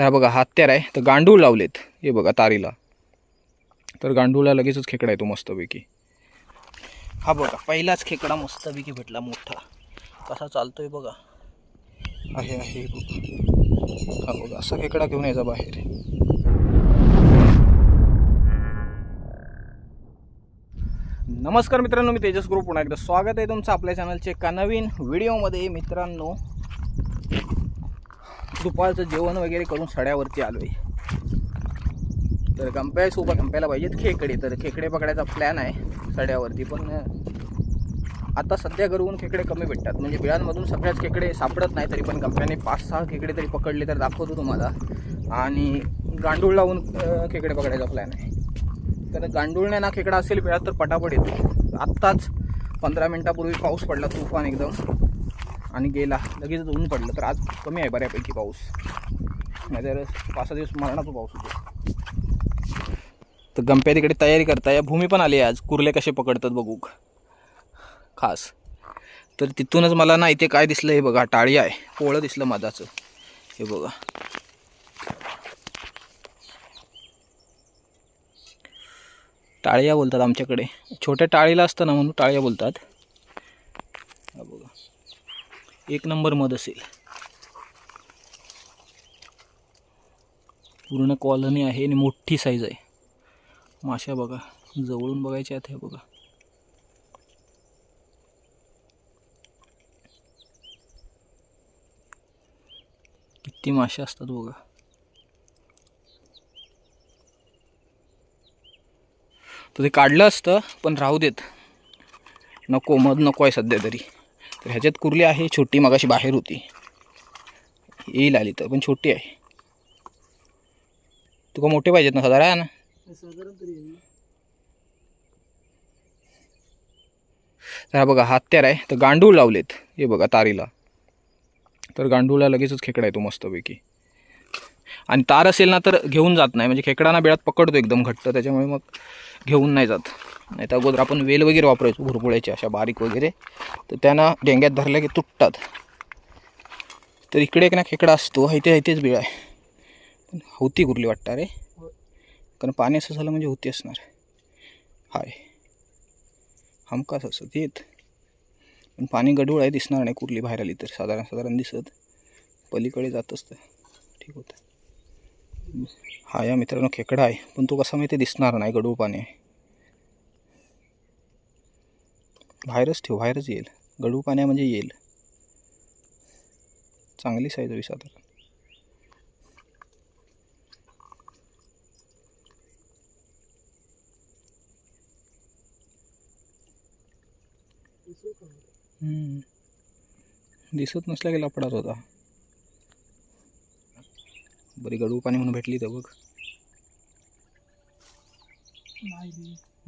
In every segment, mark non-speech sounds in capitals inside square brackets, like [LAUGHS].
तर हा बघा हत्यार आहे. तर गांडूळ लावलेत. हे बघा तारीला. तर गांडूळला लगेचच खेकडा येतो मस्तपैकी. हा बघा पहिलाच खेकडा मस्तपैकी भेटला मोठा. कसा चालतोय बघा. आहे आहे बघा. हा बघा असा खेकडा घेऊन यायचा बाहेर. नमस्कार मित्रांनो मी तेजस गुरु पुन्हा एकदा स्वागत आहे तुमचं आपल्या चॅनलचे एका नवीन व्हिडिओमध्ये मित्रांनो दुपारचं जेवण वगैरे करून सड्यावरती आलो आहे तर गंप्यासोबत गंप्याला पाहिजेत खेकडे. तर खेकडे पकडायचा प्लॅन आहे सड्यावरती पण आता सध्या करून खेकडे कमी भेटतात. म्हणजे बिळांमधून सगळ्याच खेकडे सापडत नाही तरी पण गंप्याने पाच सहा खेकडे तरी पकडले तर दाखवतो तुम्हाला. आणि गांडूळ लावून खेकडे पकडायचा प्लॅन आहे. तर गांडूळने ना खेकडा असेल बिळात तर पटापट येतो. आत्ताच पंधरा मिनटापूर्वी पाऊस पडला तुफान एकदम. आणि गेला. लगेच ऊन पडलं. तर आज कमी आहे बऱ्यापैकी पाऊस. नाहीतर पाच सहा दिवस मरणाचा पाऊस होतो. तर गंप्या तिकडे तयारी करता या भूमी पण आली आहे आज. कुर्ले कसे पकडतात बघू. खास. तर तिथूनच मला ना इथे काय दिसलं हे बघा. टाळी आहे. पोळं दिसलं मधाचं. हे बघा. टाळ्या बोलतात आमच्याकडे. छोट्या टाळीला असतं ना म्हणून टाळ्या बोलतात. बघा. एक नंबर मध असेल. पूर्ण कॉलनी आहे आणि मोठी साईज आहे. माशा बघा जवळून बघायच्या आहेत हे बघा. किती माश्या असतात बघा. तर ते काढलं असतं पण राहू देत. नको मध नको आहे सध्या तरी. तर ह्याच्यात कुर्ली आहे छोटी मगाशी बाहेर होती. येईल आली तर पण छोटी आहे. तुका मोठे पाहिजेत ना साधारण ना? तर हा बघा हत्यार आहे. तर गांडूळ लावलेत. हे बघा तारीला. तर गांडूळला लगेचच खेकडा येतो मस्तपैकी. आणि तार असेल ना तर घेऊन जात नाही. म्हणजे खेकडाना बेळात पकडतो एकदम घट्ट. त्याच्यामुळे मग घेऊन नाही जात. नाही तर अगोदर आपण वेल वगैरे वापरायचो भुरपुळ्याचे अशा बारीक वगैरे. तर त्यांना डेंग्यात धरल्या की तुटतात. तर इकडे एक ना खेकडा असतो इथे इथेच बिळ आहे. पण होती गुरली वाटतं रे? कारण पाणी असं झालं म्हणजे होती असणार. हाय. हमकास असं तेत पण पाणी गडूळ आहे दिसणार नाही कुर्ली बाहेर आली तर. साधारण साधारण दिसत. पलीकडे जात असतं. ठीक होतं. हा या मित्रांनो खेकडा आहे. पण तो कसा माहिती दिसणार नाही गडूळ पाणी. आहे बाहेरच ठेव बाहेरच येईल. गडू पाण्या म्हणजे येईल. चांगली साईज होई साधारण. दिसत नसला की लपडाच होता. बरी गडू पाणी म्हणून भेटली तर बघ.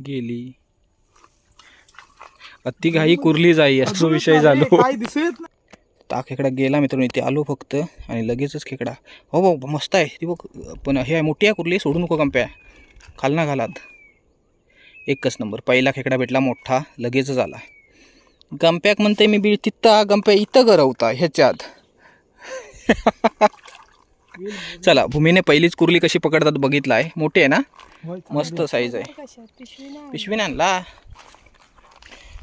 गेली. अति घाई कुरली जाई असं विषय झालो. काय दिसत ता खेकडा गेला मित्रांनो इथे आलो फक्त आणि लगेचच खेकडा. हो भाऊ मस्त आहे. ती बघ पण हे आहे मोठी आहे कुर्ली सोडू नको कंप्या. खाल ना घालात. एकच नंबर. पहिला खेकडा भेटला मोठा लगेचच आला. गंप्याक म्हणते मी बी तिथं गंप्या इथं गरवता ह्याच्यात. चला भूमीने पहिलीच कुर्ली कशी पकडतात बघितलं आहे मोठी आहे ना? मस्त साईज आहे. पिशवी नाही आणला.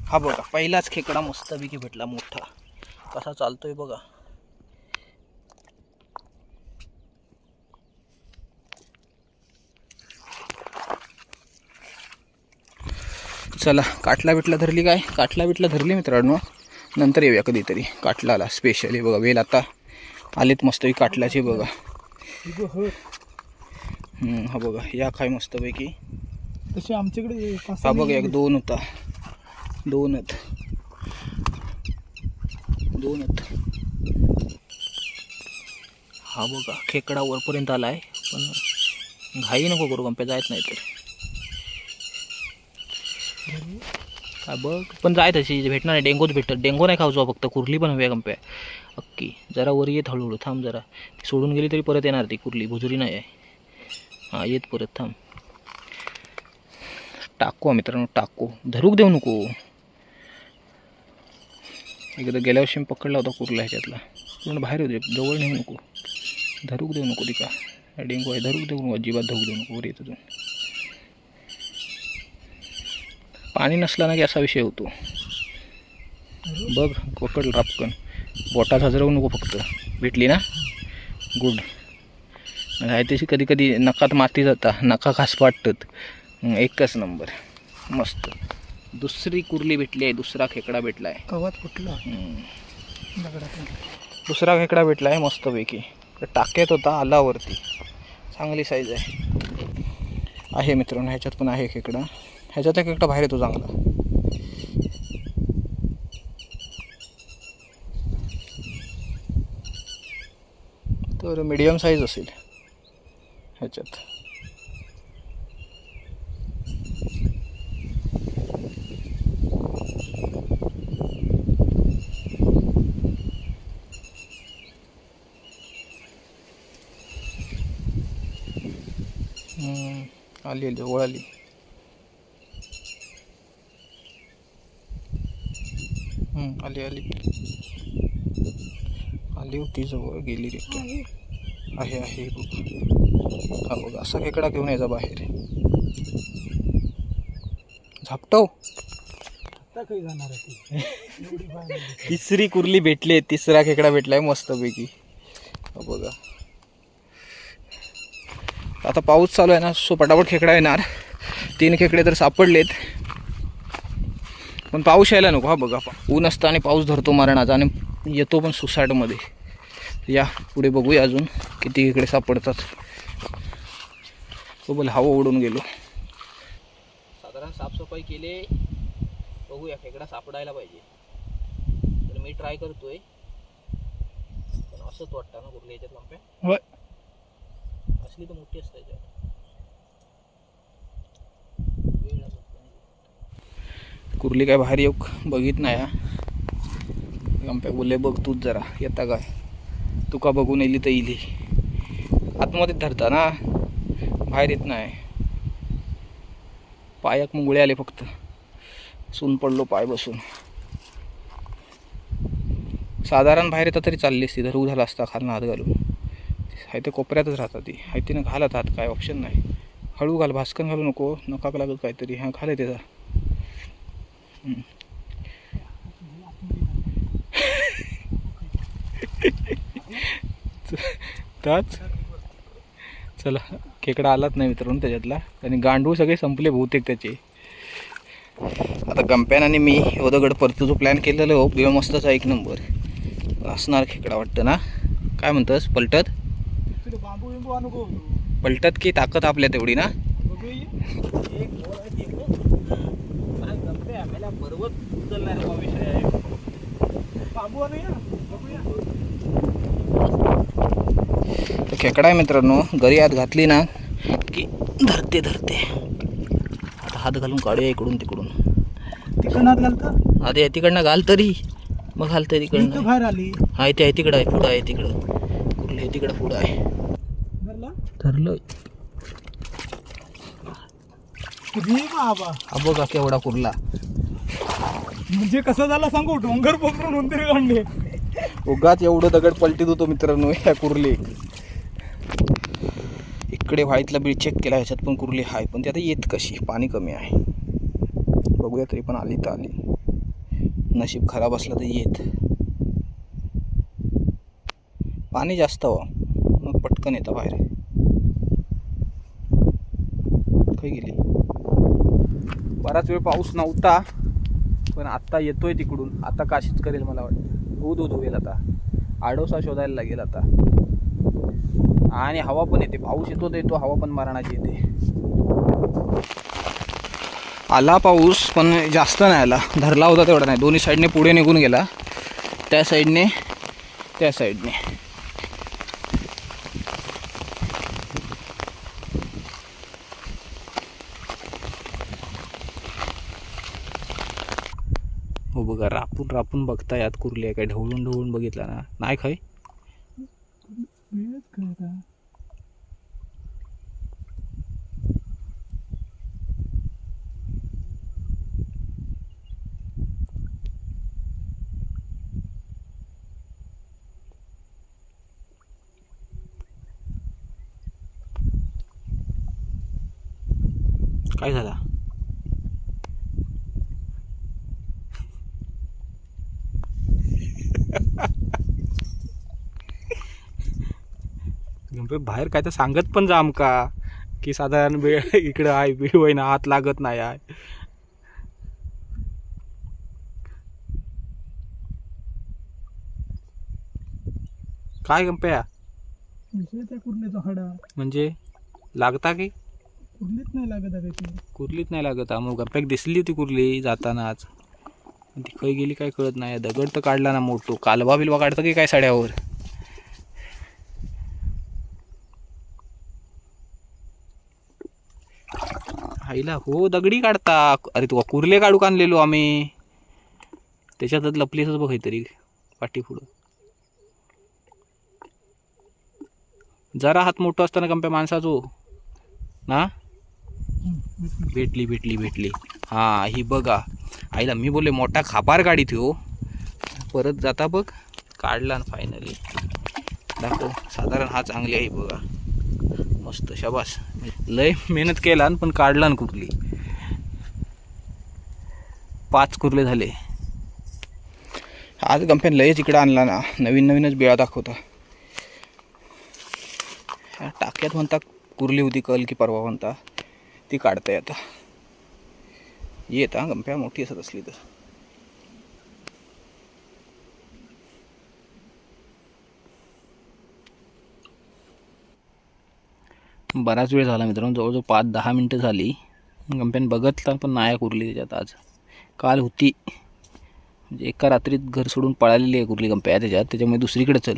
हा बघा पहिलाच खेकडा मस्तपैकी भेटला मोठा. कसा चालतोय बघा. चला काटला बिटला धरली काय? काटला बिटला धरली मित्रांनो. नंतर येऊया कधीतरी काटलाला स्पेशली बघा वेल आता आलेत मस्तपैकी काटल्याचे बघा. हा बघा या काय मस्तपैकी. तसे आमच्याकडे हा बघ. एक दोन होता. दोन आहेत. दोन आहेत. हा बघा खेकडा वरपर्यंत आला आहे पण घाई नको करू कंप्या जायत नाही तर. काय बघ पण जाय तशी भेटणार नाही डेंगूच भेटतात. डेंगू नाही खाऊ फक्त कुर्ली पण हवी आहे कंप्या अक्की जरा वर येत हळूहळू थांब जरा. सोडून गेली तरी परत येणार ती कुर्ली भुजुरी नाही आहे. हां येत परत थांब. टाकू मित्रांनो टाकू. धरूक देऊ नको. एकदा गेल्या वर्षी मी पकडला होता कुर्ला ह्याच्यातला. पूर्ण बाहेर होते जवळ नेऊ नको. धरूक देऊ नको तिका. डेंगू आहे धरूक देऊ नको अजिबात धरूक देऊ नको वर येत पाणी नसला ना की असा विषय होतो. बघ पकड रापकन. बोटात हजरवू नको फक्त. भेटली ना? गुड. आहे तशी कधी कधी नकात माती जाता नका खास वाटतात एकच नंबर. मस्त. दुसरी कुर्ली भेटली आहे दुसरा खेकडा भेटला आहे हं. दगडातून दुसरा खेकडा भेटला आहे मस्तपैकी टाक्यात होता आला वरती चांगली साईज आहे. आहे मित्रांनो ह्याच्यात पण आहे खेकडा. ह्याच्यात एक खेकडा बाहेर येतो चांगला. तर मीडियम साईज असेल ह्याच्यात. हम्म, आली आली. आली आली होती जवळ गेली रे. आहे आहे बघ. हा बघ असा खेकडा घेऊन यायचा बाहेर. झापटव. तिसरी कुर्ली भेटली तिसरा खेकडा भेटलाय मस्तपैकी. बघा. आता पाऊस चालू आहे ना सो पटापट खेकडा येणार. तीन खेकडे तर सापडलेत. पण पाऊस यायला नको हा बघा ऊन असतं आणि पाऊस धरतो मारणाचा आणि येतो पण सुसाटमध्ये. या पुढे बघूया अजून किती खेकडे सापडतात. तो बोल हवा उडून गेलो. साधारण साफसफाई केली. बघूया खेकडा सापडायला पाहिजे. तर मी ट्राय करतोय. पण असंच वाटतं ना कुठल्या याच्यात लंप्या? होय. असली तर मोठी असते कुर्ली काय बाहेर येऊ बघित नाही हा. बोलले बघ तूच जरा येता काय? तुका बघून येली तर इली आतमध्ये धरता ना बाहेर येत नाही. पायाक मुंगळे आले फक्त. सून पडलो पाय बसून. साधारण बाहेर येतं तरी चालली असती धरू झाला असता खालना हात घालून. हाय ते कोपऱ्यातच राहतात ती. हायतीनं घालत आहात काय ऑप्शन नाही. हळू घाल भास्कन घालू नको नकाक लागत काहीतरी. हा घाल त्याचा [LAUGHS] त्याच चला खेकडा आलाच नाही मित्रांनो त्याच्यातला. आणि गांडूळ सगळे संपले बहुतेक त्याचे. आता कंप्यान आणि मी यवतगड परत जो प्लॅन केलेला हो. बिळ मस्तच एक नंबर असणार खेकडा वाटतं ना? काय म्हणतंस? पलटत? पलटत की ताकद आपल्या तेवढी ना? आणूया बघूया. तर खेकडा आहे मित्रांनो घरी हात घातली ना की धरते धरते. आता हात घालून काढूया इकडून तिकडून. तिकडं हात घालतं? आधी आहे तिकडनं घाल तरी. मग घालतंय इथं तिकडनं. बाहेर आली. आहे ते आहे तिकडं आहे पुढं आहे तिकडं. कुठलं आहे? तिकडं पुढं आहे. किती बाबा. हा बघा केवढा कुर्ला. म्हणजे कसं झालं सांगू? डोंगर पकडून उंदीर काढले. उगाच एवढं दगड पलटीत होतो मित्रांनो ह्या कुर्ली. इकडे व्हाईटला बिल चेक केला ह्याच्यात पण कुर्ली आहे पण ती आता येत कशी? पाणी कमी आहे. बघूया तरी पण आली तर आली. नशीब खराब असलं तर येत. पाणी जास्त हवं मग पटकन येतं बाहेर. खाई गेली? बराच वेळ पाऊस नव्हता पण आत्ता येतोय तिकडून. आता काशीच करेल मला वाटतं. दूध दूध होईल आता. आडोसा शोधायला लागेल आता. आणि हवा पण येते. पाऊस येतो तर येतो. हवा पण मारणाची येते. आला पाऊस पण जास्त नाही आला. धरला होता तेवढा नाही. दोन्ही साईडने पुढे निघून गेला. त्या साईडने त्या साईडने. हो बघा रापून रापून बघता यात कुरली आहे काय ढवळून ढवळून बघितला ना. नाही खाय बाहेर काय तर सांगत पण जा आमका की साधारण वेळ [LAUGHS] इकडं आहे वेळ होईना हात लागत नाही आहे. काय गंप्या हाडा. म्हणजे? लागता की? कुर्लीच नाही लागत आहे कुर्लीच नाही लागत हा. मग गप्प्याक दिसली होती कुर्ली जातानाच पण ती खय गेली काय कळत नाही दगड तर काढला ना मोठो. कालवा बिलवा काढतं की काय साड्यावर? आईला हो दगडी काढता. अरे तू कुर्ले काढू आणलेलो आम्ही. त्याच्यातच लपलेसच बघ तरी पाठी पुढं. जरा हात मोठं असताना कंप्या माणसाचो ना? भेटली भेटली भेटली. हां ही बघा. आईला मी बोलले मोठा खापार गाडी हो परत जाता बघ. काढला ना फायनली दाखव साधारण हा चांगली आहे बघा. मस्त शाबास. लय मेहनत केला पण काढला ना कुर्ली. पाच कुर्ले झाले. आज गंप्यान लयच इकडं आणला ना. नवीन नवीनच बिळा दाखवता. ह्या टाक्यात म्हणता कुर्ली होती कल की परवा म्हणता. ती काढताय आता. येत हा गंप्या मोठी असत असली तर. बराच वेळ झाला मित्रांनो जवळजवळ पाच दहा मिनटं झाली. गंप्यान बघतला पण नाही उरली त्याच्यात आज. काल होती. म्हणजे एका रात्रीत घर सोडून पळालेली आहे कुर्ली गंप्या त्याच्यात. त्याच्यामुळे दुसरीकडे चल.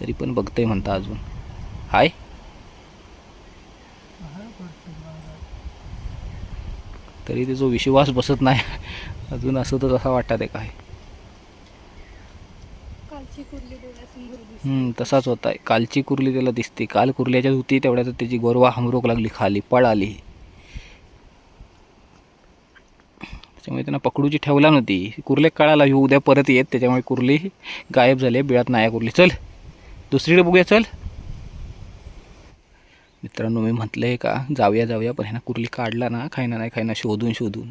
तरी पण बघतंय म्हणता अजून. हाय. तरी त्याचा विश्वास बसत नाही. अजून असं तर असा वाटत आहे काय कालची कुर्ली डोळ्यासमोर दिसते हम्म, तसाच होता आहे. कालची कुर्ली त्याला दिसते. काल कुर्ल्याच्यात होती तेवढ्यात त्याची गोरवा हमरोक लागली खाली पळाली. त्यामुळे त्याच्यामुळे त्यांना पकडूची ठेवला नव्हती कुर्ले कळाला ही उद्या परत येत. त्याच्यामुळे कुर्ली गायब झाली बिळात नाही आहे कुर्ली. चल. दुसरीकडे बघूया. चल. मित्रांनो मी म्हटलं आहे का जाऊया जाऊया पण ह्यानं कुर्ली काढला ना खायना नाही खायना शोधून शोधून.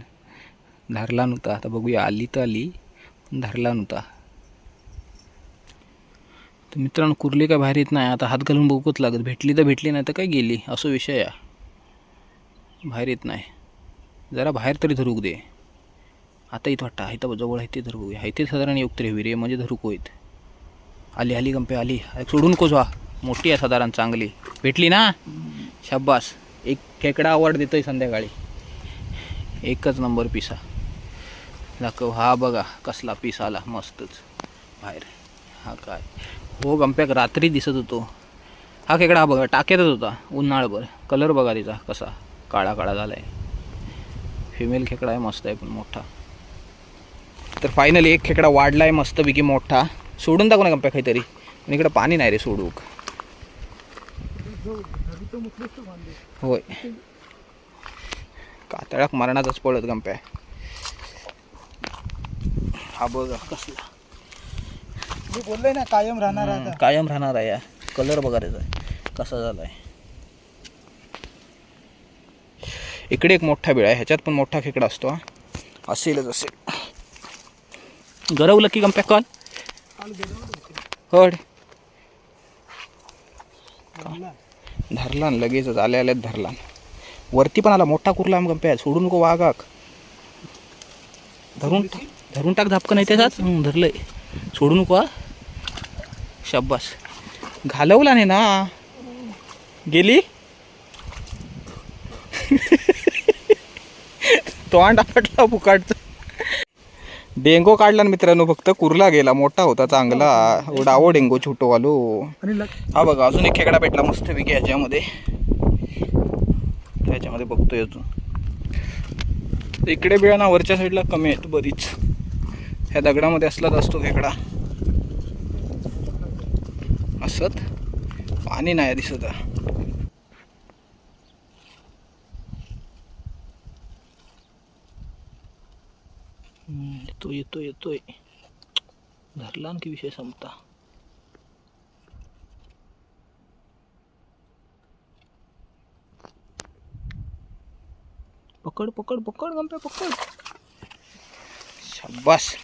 धरला नव्हता. आता बघूया. आली तर आली पण धरला नव्हता. तर मित्रांनो कुर्ली काय बाहेर येत नाही. आता हात घालून बघूच लागत. भेटली तर भेटली नाही तर काय गेली? असो विषय आहे. बाहेर येत नाही. जरा बाहेर तरी धरूक दे. आता इथं वाटतं इथं जवळ आहे ते धरू इथे साधारण योग तरी हवी रे म्हणजे धरूक होईत. आली आली गंपे आली. सोडून कोच व्हा मोठी आहे साधारण चांगली. भेटली ना? शाब्बास एक खेकडा आवड आहे संध्याकाळी. एकच नंबर पिसा. दाखव. हा बघा कसला पीस आला. मस्तच. बाहेर. हा काय? हो गंप्याक रात्री दिसत होतो. हा खेकडा हा बघा टाक्यातच होता. उन्हाळभर. कलर बघा तिचा कसा. काळा काळा झाला आहे फिमेल खेकडा आहे मस्त आहे पण मोठा. तर फायनली एक खेकडा वाढला आहे मस्तपैकी मोठा. सोडून टाकू ना गंप्या काहीतरी. पण इकडं पाणी नाही रे सोडूक. होय. कातळाक मरणाचाच पळत गंप्या. हा बघा कसला. मी बोललोय ना कायम राहणार आता. कायम राहणार आहे कलर बघा त्याचा कसा झालाय? इकडे एक मोठा बिळ आहे. ह्याच्यात पण मोठा खेकडा असतो हा. असेलच असेल. गरवलं की गंप्या कॉल? हड. धरला न लगेचच आल्या आल्यात धरला वरती पण आला मोठा कुर्ला आम गंप्या. सोडू नको वागाक धरून धरून टाक झापकं नाही त्याच्यात. हं, धरलंय. सोडू नको शाब्बास घालवला नाही ना? गेली? तोंड आपटला फुकाटचं. डेंगो काढला ना मित्रांनो फक्त कुर्ला गेला मोठा होता चांगला. डावो डेंगो छोटो लग- हा बघा अजून एक खेकडा भेटला मस्त पैकी ह्याच्यामध्ये त्याच्यामध्ये बघतोय अजून. इकडे बिळा ना वरच्या साईडला कमी आहेत बरीच. ह्या दगडामध्ये असलाच असतो खेकडा. असत पाणी नाही दिसत. आहे. हम्म, येतोय येतोय येतोय. धरला आणखी विषय संपता. पकड पकड पकड गंप्या पकड. शाबास.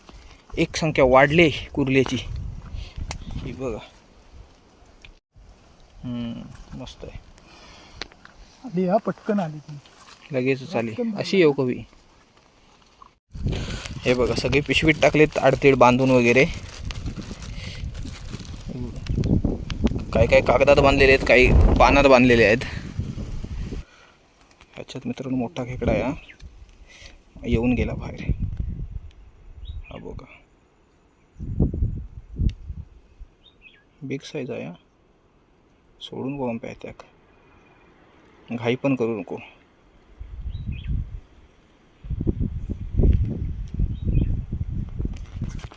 एक संख्या वाढली कुर्ल्याची. ही बघा. मस्त आहे. आली हा पटकन आली ती. लगेच आली. अशी येऊ कवी. हे बघा सगळे पिशवीत टाकलेत आडतीड बांधून वगैरे. काही काही कागदात बांधलेले आहेत काही पानात बांधलेले आहेत. ह्याच्यात मित्रांनो मोठा खेकडा आहे हा. येऊन गेला बाहेर. हा बघा. बिग साईज आहे सोडून नको पंप्या त्याक घाई पण करू नको.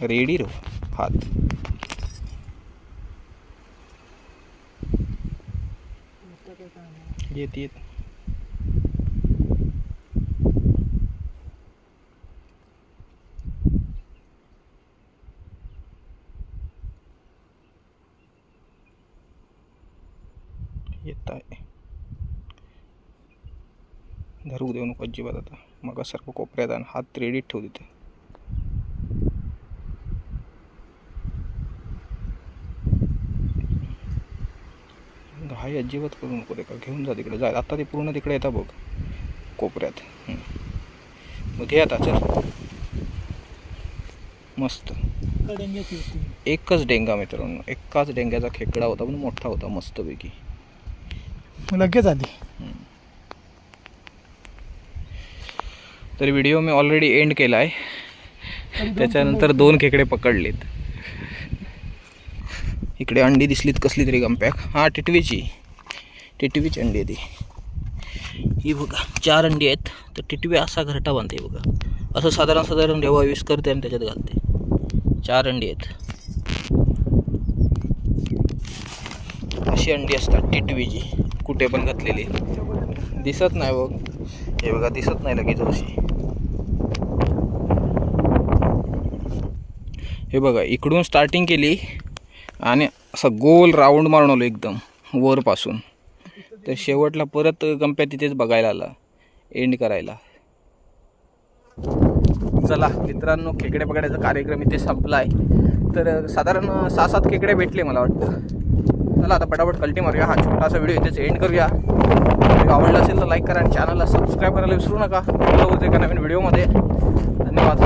रेडी राहू हात. येत येत आहे धरू देऊ नको अजिबात आता. मग सारखं कोपऱ्यात आणि. हात रेडीत ठेवू तिथे घाई अजिबात करू नको ते का? घेऊन जा तिकडे. जा. आता ते पूर्ण तिकडे येतात बघ. कोपऱ्यात. मग घे आता चल. मस्त. एकच डेंगा मित्रांनो. एकाच डेंग्याचा खेकडा होता पण मोठा होता मस्तपैकी. लगेच आली. तर व्हिडिओ मी ऑलरेडी एंड केला आहे त्याच्यानंतर दोन खेकडे पकडलेत. इकडे अंडी दिसलीत कसली तरी गंप्याक. हां टिटवीची. टिटवीची अंडी आहे ती. ही बघा चार अंडी आहेत. तर टिटवी असा घरटा बांधते बघा. असं साधारण साधारण जेव्हा यूज करते आणि त्याच्यात घालते. चार अंडी आहेत. अशी अंडी असतात टिटवीची. कुठे पण घातलेली. दिसत नाही बघ. हे बघा दिसत नाही लगेच अशी. हे बघा इकडून स्टार्टिंग केली आणि असं गोल राऊंड मारून आलो एकदम वरपासून. तर शेवटला परत गंप्या तिथेच बघायला आला एंड करायला. चला मित्रांनो खेकडे पकडायचा कार्यक्रम इथे संपला आहे तर साधारण सहा सात खेकडे भेटले मला वाटतं. चला आता पटापट कल्टी मारूया. हा छोटासा व्हिडिओ इथेच एंड करूया. व्हिडिओ आवडला असेल तर लाईक करा आणि चॅनलला सबस्क्राईब करायला विसरू नका. बोलवते एका नवीन व्हिडिओमध्ये धन्यवाद.